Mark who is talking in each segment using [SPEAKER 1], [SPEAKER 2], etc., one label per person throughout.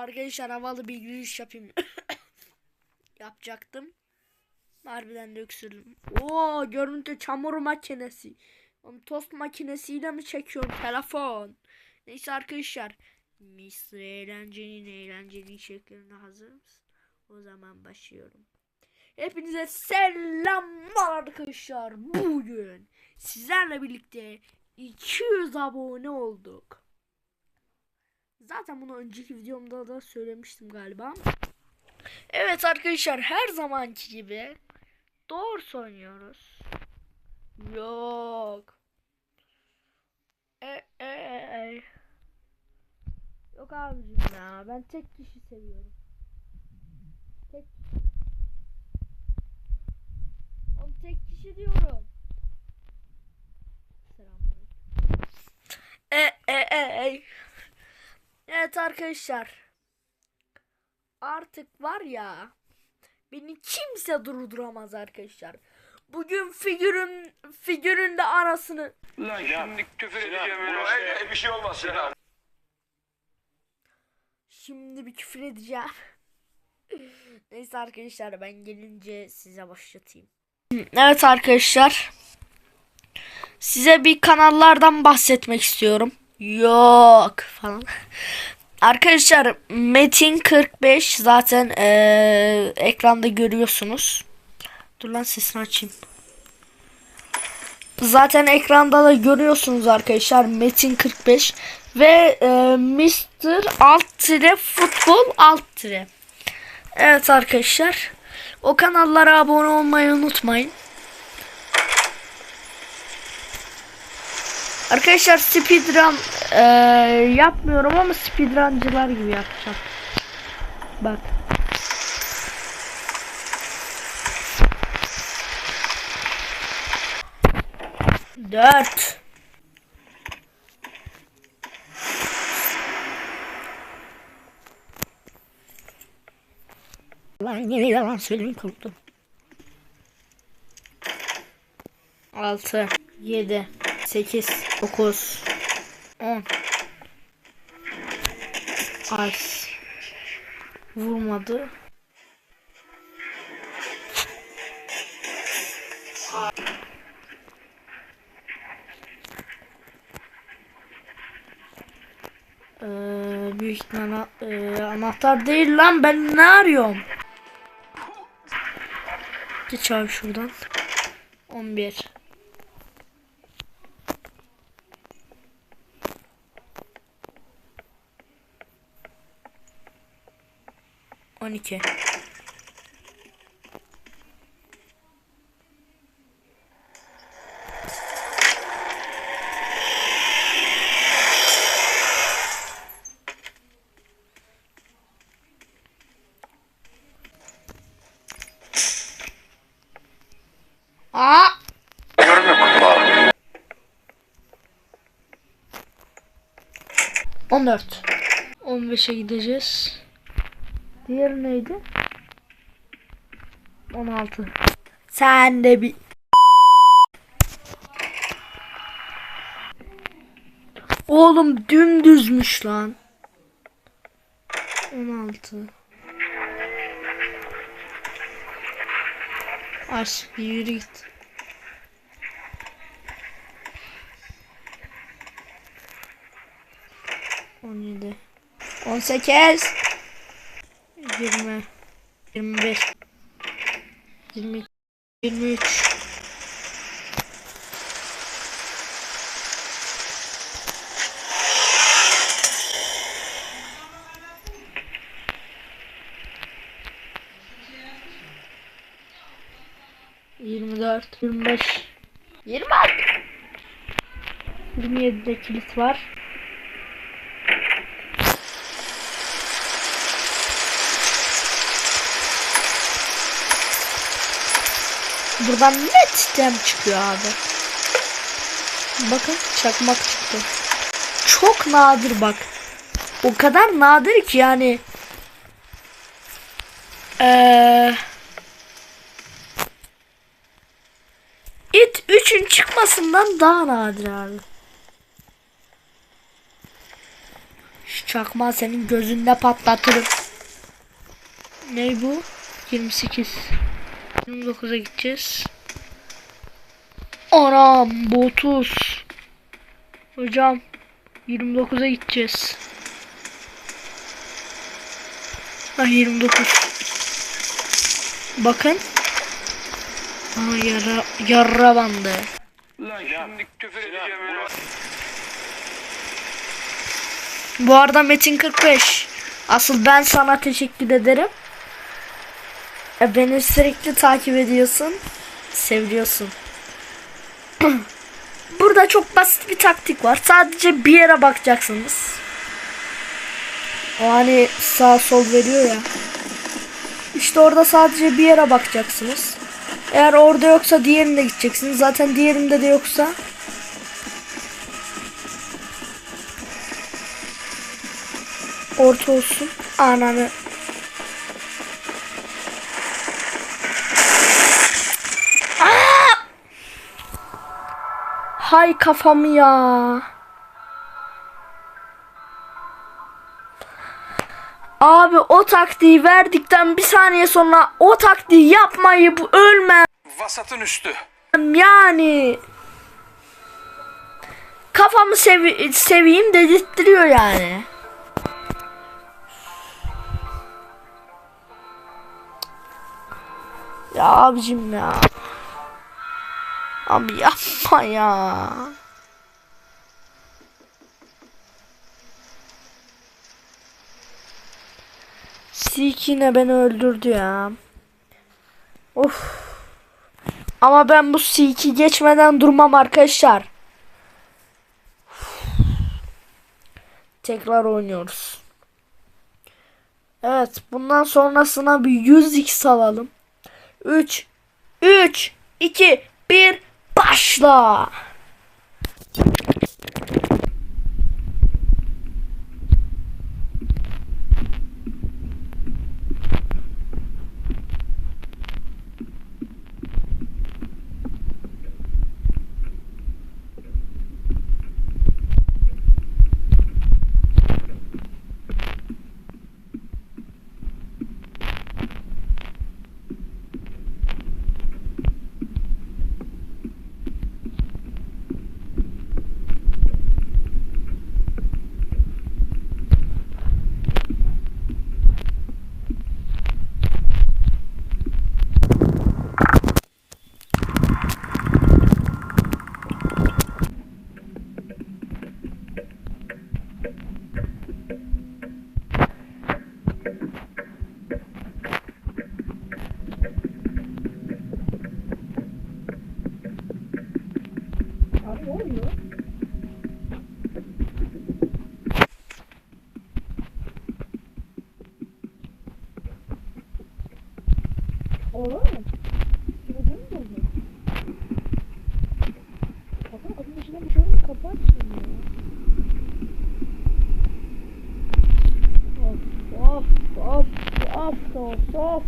[SPEAKER 1] Arkadaşlar havalı bir giriş yapayım. Yapacaktım. Harbiden de öksürdüm. Oo görüntü çamur makinesi. Oğlum tost makinesiyle mi çekiyorum telefon? Neyse arkadaşlar. Mr. Eğlence'nin eğlenceli şekline hazır mısın? O zaman başlıyorum. Hepinize selamlar arkadaşlar. Bugün sizlerle birlikte 200 abone olduk. Zaten bunu önceki videomda da söylemiştim galiba. Evet arkadaşlar her zamanki gibi doğru oynuyoruz. Yok. E, e, e. Yok abicim ya ben tek kişi seviyorum. Tek Oğlum tek kişi diyorum. Selamünaleyküm. E e e e. Evet arkadaşlar. Artık var ya beni kimse durduramaz arkadaşlar. Bugün figürün figürün de arasını
[SPEAKER 2] Lan şimdi küfür edeceğim şey.
[SPEAKER 3] el- bir şey olmaz Sinan.
[SPEAKER 1] şimdi bir küfür edeceğim. Neyse arkadaşlar ben gelince size başlatayım. Evet arkadaşlar. Size bir kanallardan bahsetmek istiyorum. Yok falan. Arkadaşlar Metin 45 zaten eee, ekranda görüyorsunuz. Dur lan sesini açayım. Zaten ekranda da görüyorsunuz arkadaşlar Metin 45 ve eee Mr. alt tire futbol alt tire. Evet arkadaşlar. O kanallara abone olmayı unutmayın. Arkadaşlar speedrun eee, yapmıyorum ama speedruncılar gibi yapacağım. Bak. Dört. Lan yine yalan söyleyeyim korktum. 6 7 8 9 10 Ay vurmadı. Ee, büyük ihtimalle ee, anahtar değil lan ben ne arıyorum? Geç abi şuradan. 11 12 Aa!
[SPEAKER 3] Yorum yok.
[SPEAKER 1] 14 15'e gideceğiz. Diğer neydi? 16 Sen de bir Oğlum dümdüzmüş lan. 16 Aç bir yürü git. On yedi. On sekiz. Yirmi. Yirmi bir. Yirmi. Yirmi üç. Yirmi dört. Yirmi beş. Yirmi altı. Yirmi yedide kilit var. Buradan net dem çıkıyor abi. Bakın çakmak çıktı. Çok nadir bak. O kadar nadir ki yani. Eee It 3'ün çıkmasından daha nadir abi. Şu çakma senin gözünde patlatırım. Ne bu? 28. 29'a gideceğiz. Anam bu 30. Hocam 29'a gideceğiz. Ha 29. Bakın. Aha yara, yara bandı.
[SPEAKER 3] Lan şimdi küfür edeceğim.
[SPEAKER 1] Bu arada Metin 45. Asıl ben sana teşekkür ederim. E, beni sürekli takip ediyorsun. Seviyorsun. Burada çok basit bir taktik var. Sadece bir yere bakacaksınız. O hani sağ sol veriyor ya. İşte orada sadece bir yere bakacaksınız. Eğer orada yoksa diğerine gideceksiniz. Zaten diğerinde de yoksa orta olsun. Ananı. Hay kafamı ya. Abi o taktiği verdikten bir saniye sonra o taktiği yapmayıp ölmem
[SPEAKER 3] Vasatın üstü.
[SPEAKER 1] yani. Kafamı sevi seveyim dedirttiriyor yani. Ya abicim ya. Abi yapma ya. Sik yine beni öldürdü ya. Of. Ama ben bu Sik'i geçmeden durmam arkadaşlar. Tekrar oynuyoruz. Evet, bundan sonrasına bir 100x alalım. 3 3 2 1 başla. Of of.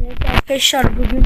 [SPEAKER 1] Evet arkadaşlar bugün